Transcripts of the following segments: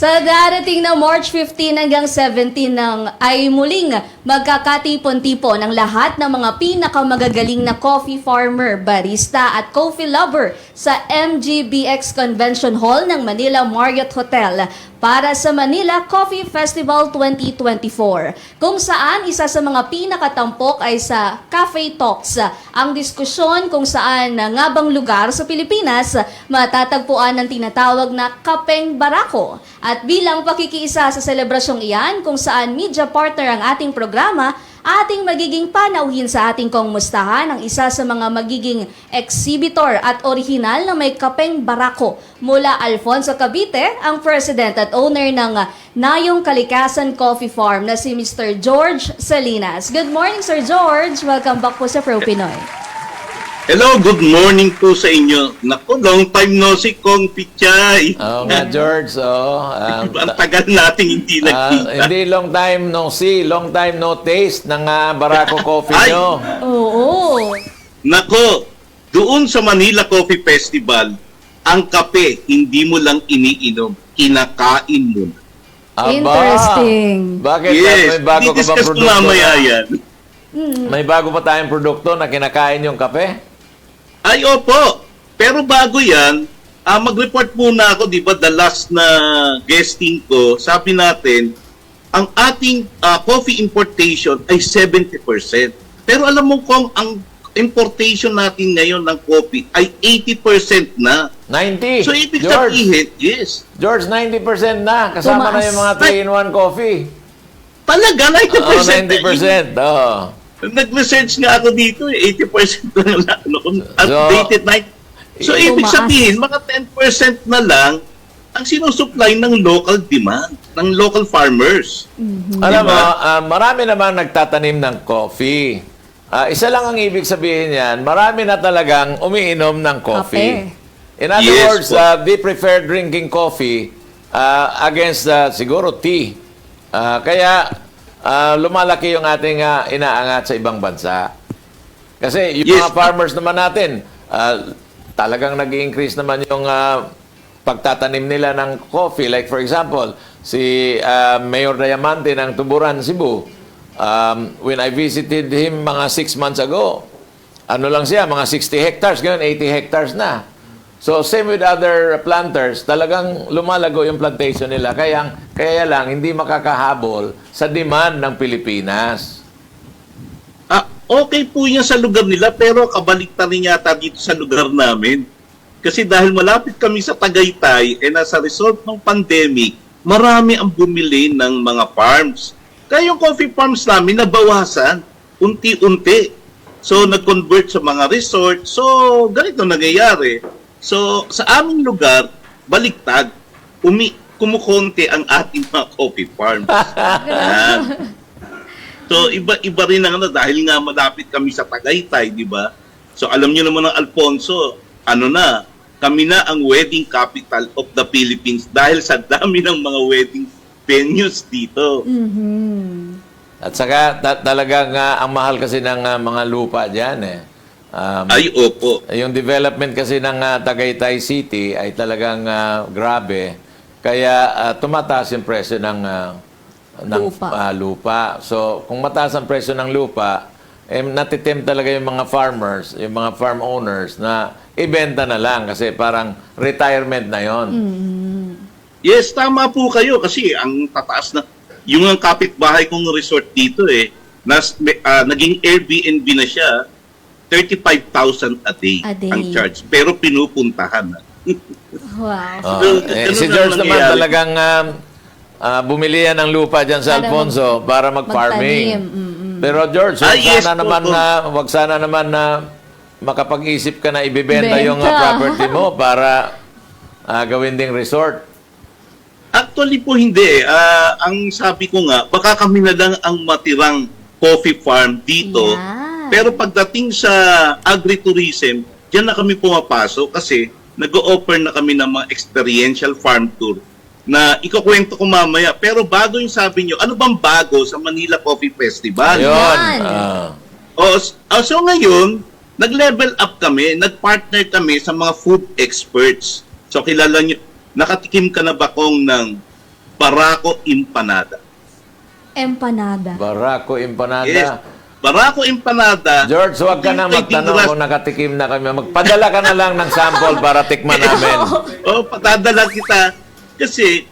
Sa darating na March 15 hanggang 17 ng ay muling magkakatipon-tipon ng lahat ng mga pinakamagagaling na coffee farmer, barista at coffee lover sa MGBX Convention Hall ng Manila Marriott Hotel para sa Manila Coffee Festival 2024 kung saan isa sa mga pinakatampok ay sa Cafe Talks ang diskusyon kung saan nga bang lugar sa Pilipinas matatagpuan ng tinatawag na Kapeng Barako bilang pakikiisa sa selebrasyong iyan kung saan media partner ang ating programa ating magiging panauhin sa ating kongmustahan ang isa sa mga magiging exhibitor at orihinal na may kapeng barako mula Alfonso Cavite, ang president at owner ng Nayong Kalikasan Coffee Farm na si Mr. George Salinas. Good morning, Sir George. Welcome back po sa Pro Pinoy. Hello, good morning po sa inyo. Naku, long time no si Kong Pichay. Oo nga, George. Oh, um, Ang tagal nating hindi ah, nagkita. hindi long time no see, long time no taste ng ah, Barako Coffee Ay! nyo. Oo. Nako, doon sa Manila Coffee Festival, ang kape hindi mo lang iniinom, kinakain mo. Aba, Interesting. Bakit? Yes, may bago ka ko produkto? mamaya na- yan. May bago pa tayong produkto na kinakain yung kape? Ay, opo. Pero bago yan, ah, mag-report muna ako, di ba, the last na guesting ko, sabi natin, ang ating ah, coffee importation ay 70%. Pero alam mo kung ang importation natin ngayon ng coffee ay 80% na. 90. So, ibig George, sabihin, yes. George, 90% na. Kasama Tumaas. na yung mga 3-in-1 coffee. Talaga, 90%. Oo, 90%. Oo. Nag-research nga ako dito, eh, 80% lang na, ano, updated na. So, Tumaas. ibig sabihin, mga 10% na lang ang sinusupply ng local demand, ng local farmers. Alam mo, ah, marami naman nagtatanim ng coffee. Ah, isa lang ang ibig sabihin yan, marami na talagang umiinom ng coffee. In other Yes, words, po. ah, they prefer drinking coffee ah, against ah, siguro tea. Ah, kaya ah, lumalaki yung ating ah, inaangat sa ibang bansa. Kasi yung Yes. mga farmers naman natin, ah, talagang nag increase naman yung ah, pagtatanim nila ng coffee. Like for example, si ah, Mayor Diamante ng Tuburan, Cebu, um, when I visited him mga six months ago, ano lang siya, mga 60 hectares, ngayon 80 hectares na. So same with other planters, talagang lumalago yung plantation nila. Kaya, kaya lang, hindi makakahabol sa demand ng Pilipinas. Ah, okay po yan sa lugar nila, pero kabaliktaran rin yata dito sa lugar namin. Kasi dahil malapit kami sa Tagaytay, eh nasa result ng pandemic, marami ang bumili ng mga farms. Kaya yung coffee farms namin nabawasan, unti-unti. So, nag-convert sa mga resort. So, ganito nangyayari. So, sa aming lugar, baliktad, umi kumukonti ang ating mga coffee farms. Yan. So iba-iba rin ang ano dahil nga malapit kami sa Tagaytay, di ba? So alam niyo naman ng Alfonso, ano na, kami na ang wedding capital of the Philippines dahil sa dami ng mga wedding venues dito. Mhm. At saka ta- talagang ah, ang mahal kasi ng ah, mga lupa diyan eh. Um, Ay opo. yung development kasi ng ah, Tagaytay City ay talagang ah, grabe. Kaya ah, tumataas yung presyo ng ah, ng Lupa. ah, lupa. So, kung mataas ang presyo ng lupa, eh, natitim talaga yung mga farmers, yung mga farm owners na ibenta na lang kasi parang retirement na yon. Yes, tama po kayo kasi ang tataas na yung ang kapitbahay kong resort dito eh nas, ah, naging Airbnb na siya 35,000 a day, A day. ang charge pero pinupuntahan na. Wow. So, eh, si George naman nangyayari. talagang um, ah, bumili yan ng lupa dyan sa Para Alfonso para mag-farming. mm-mm. Pero George, Ah, wag yes sana po, naman po. na wag sana naman na makapag-isip ka na ibebenta Benta. yung ah, property mo para ah, gawin ding resort. Actually po hindi. Ah, ang sabi ko nga, baka kami na lang ang matirang coffee farm dito. Yan. Pero pagdating sa agritourism, diyan na kami pumapasok kasi nag-o-offer na kami ng mga experiential farm tour na ikukwento ko mamaya. Pero bago yung sabi nyo, ano bang bago sa Manila Coffee Festival? Ayun. Ah. O, so ngayon, nag-level up kami, nag-partner kami sa mga food experts. So kilala nyo, nakatikim ka na ba kung ng Barako Empanada. Empanada. Barako Empanada. Yes. Barako Empanada. George, huwag ka kay magtanong kung nakatikim na kami. Magpadala ka na lang ng sample para tikman namin. Oh, patadala kita. Kasi,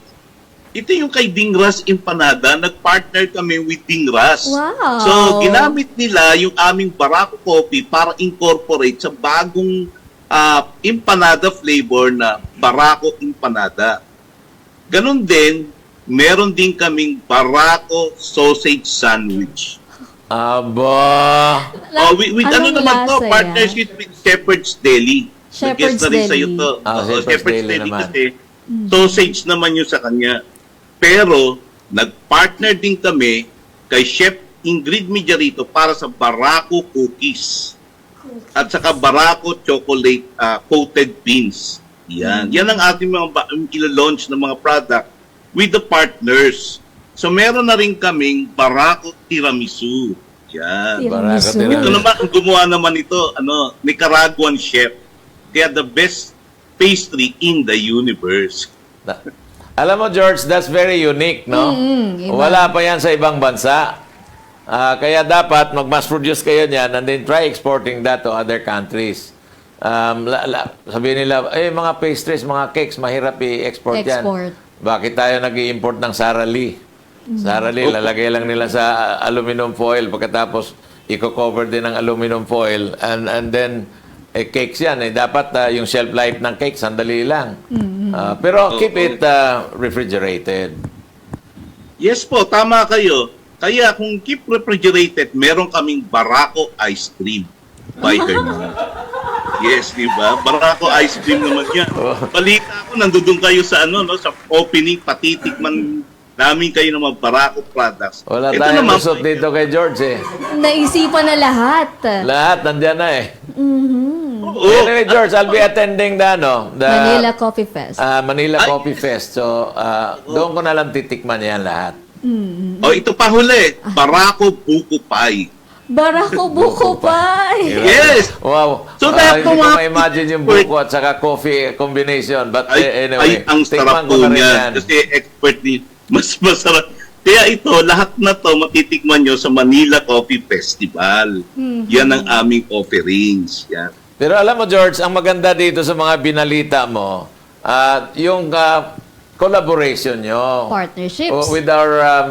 ito yung kay Dingras Empanada, nag-partner kami with Dingras. Wow. So, ginamit nila yung aming Barako Coffee para incorporate sa bagong ah, empanada flavor na Barako Empanada. Ganon din, meron din kaming Barako Sausage Sandwich. Aba. Oh, with, with ano naman to, lasa yan? partnership with Shepherd's Deli. Shepherd's Nag-guest na rin Deli. sa'yo to. Ah, Oo, Shepherd's Deli naman. kasi sausage naman yun sa kanya. Pero, nag-partner din kami kay Chef Ingrid Mediarito para sa Barako Cookies. At saka Barako Chocolate ah, Coated Beans. Yan. Yan ang ating mga ba- ilo-launch ng mga product with the partners. So, meron na rin kaming Barako Tiramisu. Yan. Barako Tiramisu. Ito naman, ang gumawa naman ito, ano, Nicaraguan chef. Kaya the best pastry in the universe. Alam mo, George, that's very unique, no? Mm, iba. Wala pa yan sa ibang bansa. Ah, kaya dapat mag-mass produce kayo niyan and then try exporting that to other countries. Um, la, la, sabihin nila, eh, mga pastries, mga cakes, mahirap i-export yan. Export. Bakit tayo nag import ng Sara Lee? Sara Lee, lalagay lang nila sa uh, aluminum foil pagkatapos i-cover din ng aluminum foil and and then eh, cakes yan. Eh, dapat uh, yung shelf life ng cake, sandali lang. Ah, pero keep it uh, refrigerated. Yes po, tama kayo. Kaya kung keep refrigerated, meron kaming Barako ice cream. By Hernan. Yes, di ba? Barako ice cream naman yan. Balita ko, nandun kayo sa ano, no, sa opening, patitikman namin kayo ng mga Barako products. Wala Ito tayong naman, lusot dito kay George eh. Naisipan na lahat. Lahat nandyan na eh. Oo. Anyway, George, I'll be attending the, ano, the Manila Coffee Fest. ah, Manila Ay. Coffee Fest. So, ah, doon ko na lang titikman yan lahat. Oh, ito pa huli, Barako Buko Pie. Barako Buko Pie. Yes! Wow. So, Ah, that hindi ko mga- ma-imagine yung buko at saka coffee combination. But Ay, eh, ay anyway, ang tikman sarap ko po na rin niya. Kasi expert din. Mas masarap. Kaya ito, lahat na to matitikman nyo sa Manila Coffee Festival. Yan ang aming offerings. Yan. Pero alam mo, George, ang maganda dito sa mga binalita mo, ah, yung ah, collaboration nyo. Partnerships. Oh, with our, um,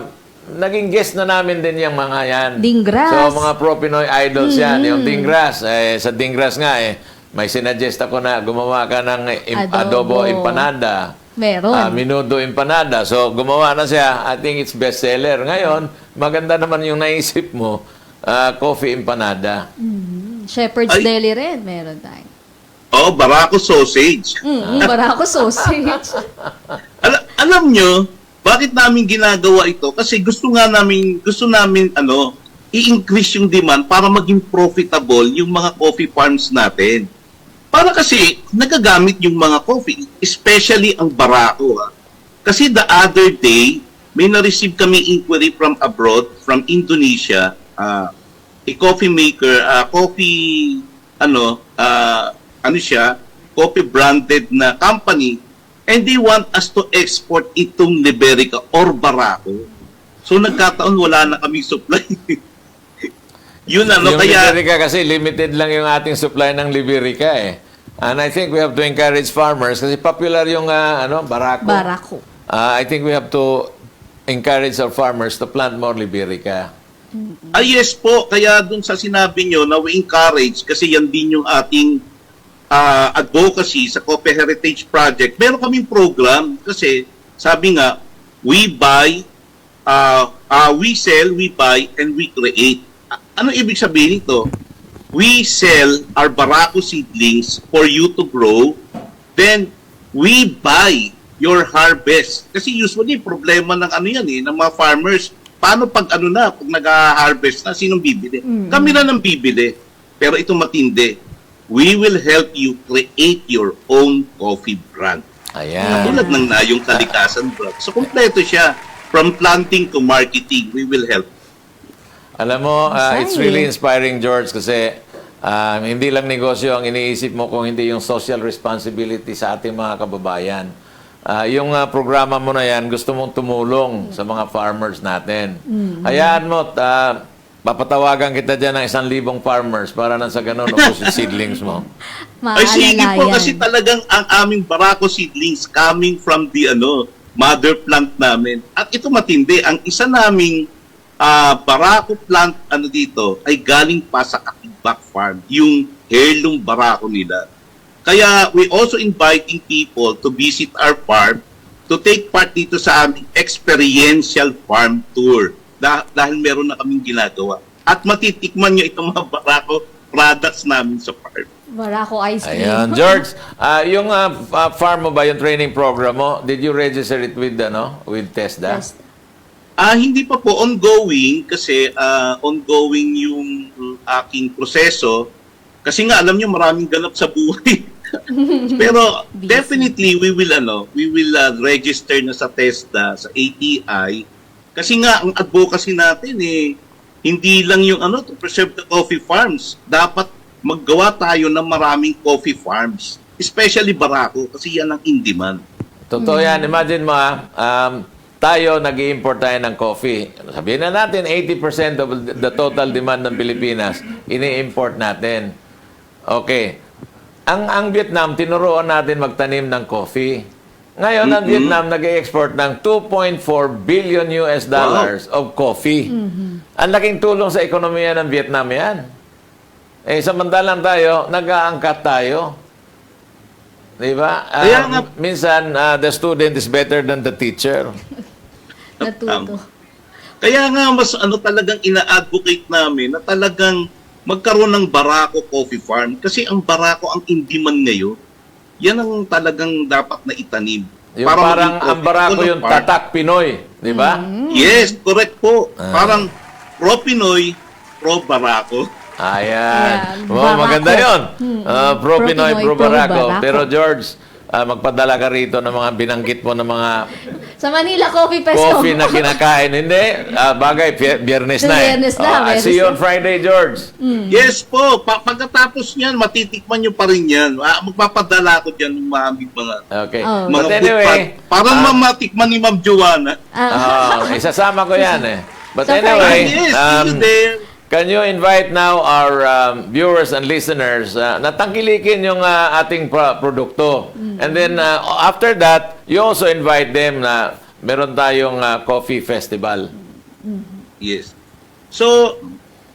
naging guest na namin din yung mga yan. Dingras. So, mga pro-Pinoy idols yan. Yung Dingras, eh, sa Dingras nga eh, may sinuggest ako na gumawa ka ng im- Adobo. adobo empanada. Meron. Ah, minudo empanada. So, gumawa na siya. I think it's bestseller. Ngayon, maganda naman yung naisip mo, ah, coffee empanada. Shepherd's Ay. Deli rin. Meron tayo. Oh, Barako Sausage. Mm, Barako Sausage. Al- alam nyo, bakit namin ginagawa ito? Kasi gusto nga namin, gusto namin, ano, i-increase yung demand para maging profitable yung mga coffee farms natin. Para kasi nagagamit yung mga coffee, especially ang Barako. Ha? Kasi the other day, may na-receive kami inquiry from abroad, from Indonesia, ah, a coffee maker, ah, coffee, ano, ah, ano siya, coffee branded na company, and they want us to export itong Liberica or Barako. So nagkataon wala na kami supply. Yun ano, yung kaya... Liberica kasi limited lang yung ating supply ng Liberica eh. And I think we have to encourage farmers kasi popular yung ah, ano, barako. Barako. Ah, I think we have to encourage our farmers to plant more Liberica. Ah, yes po. Kaya dun sa sinabi nyo na we encourage kasi yan din yung ating ah, advocacy sa Coffee Heritage Project. Meron kaming program kasi sabi nga, we buy, ah, ah, we sell, we buy, and we create. Ano ibig sabihin nito? We sell our Barako seedlings for you to grow. Then, we buy your harvest. Kasi usually, problema ng ano yan eh, ng mga farmers. Paano pag ano na, pag nag-harvest na, sinong bibili? Kami na nang bibili. Pero ito matindi. We will help you create your own coffee brand. Ayan. Tulad ng Nayong Kalikasan brand. So, kompleto siya. From planting to marketing, we will help. Alam mo, ah, it's really inspiring, George, kasi ah, hindi lang negosyo ang iniisip mo kung hindi yung social responsibility sa ating mga kababayan. ah, yung ah, programa mo na yan, gusto mong tumulong sa mga farmers natin. Hayaan mo, ah, papatawagan kita dyan ng isang libong farmers para nang sa ganun, ubos yung seedlings mo. Ay sige po kasi talagang ang aming Barako seedlings coming from the ano mother plant namin. At ito matindi, ang isa naming ah, Barako plant ano dito ay galing pa sa Katibak Farm, yung heirloom Barako nila. Kaya we also inviting people to visit our farm to take part dito sa aming experiential farm tour dah- dahil meron na kaming ginagawa. At matitikman nyo itong mga Barako products namin sa farm. Barako ice cream. Ayan, George, ah, yung ah, ah, farm mo ba, yung training program mo, did you register it with, ano, with TESDA? Yes. Ah, hindi pa po ongoing kasi ah, ongoing yung mm, aking proseso. Kasi nga alam niyo maraming ganap sa buhay. Pero definitely we will ano, we will ah, register na sa TESDA, sa ATI. Kasi nga ang advocacy natin eh hindi lang yung ano to preserve the coffee farms. Dapat maggawa tayo ng maraming coffee farms, especially Barako kasi yan ang in demand. Totoo yan. Imagine mo, ah, um, tayo nag import tayo ng coffee. Sabihin na natin, 80% of the total demand ng Pilipinas, ini-import natin. Okay. Ang, ang Vietnam, tinuruan natin magtanim ng coffee. Ngayon, ang Vietnam nag-export ng 2.4 billion US dollars of coffee. Ang laking tulong sa ekonomiya ng Vietnam yan. Eh, samantalang tayo, nag-aangkat tayo. Di ba? Kaya nga- minsan, ah, the student is better than the teacher. Natuto. Kaya nga mas ano talagang ina-advocate namin na talagang magkaroon ng Barako Coffee Farm kasi ang Barako ang in-demand ngayon. Yan ang talagang dapat na itanim. Yung Para parang ang barako yung farm. tatak Pinoy. Di ba? Yes, correct po. Ah. Parang pro-Pinoy, pro-Barako. Ayan. Ayan, Oh, Barako. maganda yun. Hmm. Ah, pro Pinoy, pro Barako. pro-Barako. Pero George, ah, magpadala ka rito ng mga binanggit mo ng mga Sa Manila Coffee Festival. coffee na kinakain. Hindi. Ah, bagay, biyernes na eh. Biyernes na, Oh, I biyernes see you on Friday, George. Yes po, pa- pagkatapos niyan, matitikman nyo pa rin yan. Ah, magpapadala ko dyan ng maraming mga Okay. Oh. mga But food anyway, truck. Parang ah, mamatikman ni Ma'am Joanna. ah, isasama ko yan eh. But Ah, anyway, yes, see um, you there. Can you invite now our um, viewers and listeners uh, na tangkilikin yung uh, ating pro- produkto? And then uh, after that, you also invite them na meron tayong uh, coffee festival. Yes. So,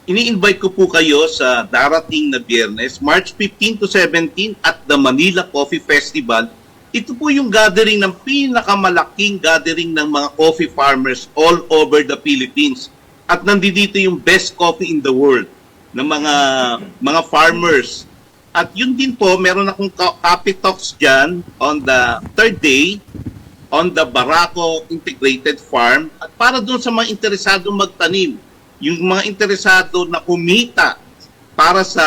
ini-invite ko po kayo sa darating na biyernes, March 15 to 17 at the Manila Coffee Festival. Ito po yung gathering ng pinakamalaking gathering ng mga coffee farmers all over the Philippines. At nandito yung best coffee in the world ng mga mga farmers. At yun din po, meron akong coffee talks dyan on the third day on the Barako Integrated Farm at para doon sa mga interesado magtanim, yung mga interesado na kumita para sa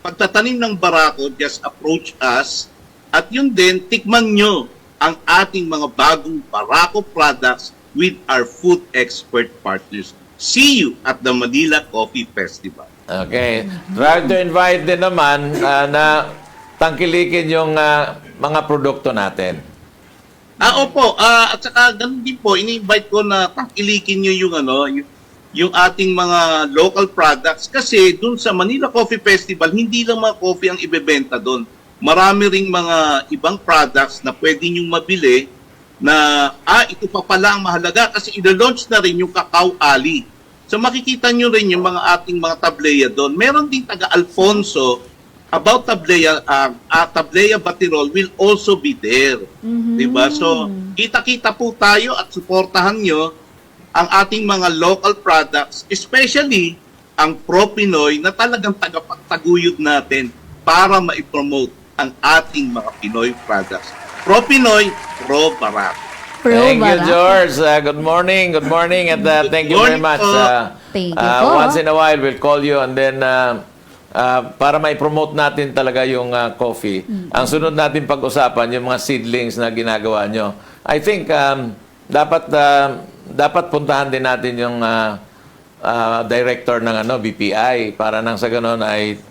pagtatanim ng Barako, just approach us at yun din, tikman nyo ang ating mga bagong Barako products with our food expert partners. See you at the Manila Coffee Festival. Okay. Try to invite din naman uh, na tangkilikin yung uh, mga produkto natin. Ah, opo. Ah, at saka ganun din po, ini-invite ko na tangkilikin nyo yung ano, yung, yung ating mga local products kasi dun sa Manila Coffee Festival, hindi lang mga coffee ang ibebenta doon. Marami ring mga ibang products na pwede nyong mabili na, ah, ito pa pala ang mahalaga kasi ilo-launch na rin yung Cacao Ali. So makikita nyo rin yung mga ating mga tableya doon. Meron din taga Alfonso about tableya, uh, uh, tableya Batirol will also be there. Diba? So, kita-kita po tayo at suportahan nyo ang ating mga local products, especially ang Pro Pinoy na talagang tagapagtaguyod natin para ma-promote ang ating mga Pinoy products. Pro Pinoy, Pro Barako. Pro thank you. George. Uh, good morning. Good morning. And uh, thank you very much. Uh, Thank you uh, po. Once in a while, we'll call you and then uh, uh, para mai-promote natin talaga yung uh, coffee. Ang sunod natin pag-usapan, yung mga seedlings na ginagawa nyo. I think um, dapat uh, dapat puntahan din natin yung uh, uh, director ng ano BPI para nang sa ganun ay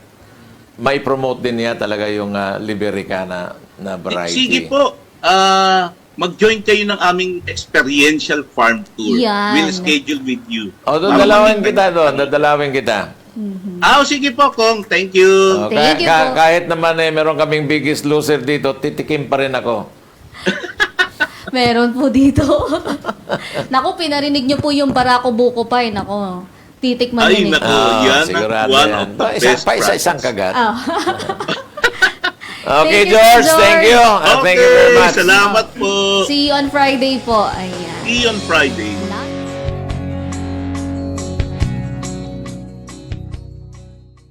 mai-promote din niya talaga yung uh, Liberica na, na variety. Sige po. Ah, mag-join kayo ng aming experiential farm tour. Yan. We'll schedule with you. O, dadalawin kita doon. Dadalawin kita. Ah, oh, sige po, Kong. Thank you. O, Thank you po. kahit naman eh, meron kaming biggest loser dito, titikim pa rin ako. Meron po dito. Naku, pinarinig niyo po yung Barako Buko pa eh. Naku, titikman Ay, niyo naku. Oh, yan ang sigurado one yan. of the Pa, isa, best pa isa-isang practice. kagat. Ah. Okay, Thank you, George, George. Thank you. Okay, thank you very much. salamat po. See you on Friday po. Ayan. See you on Friday.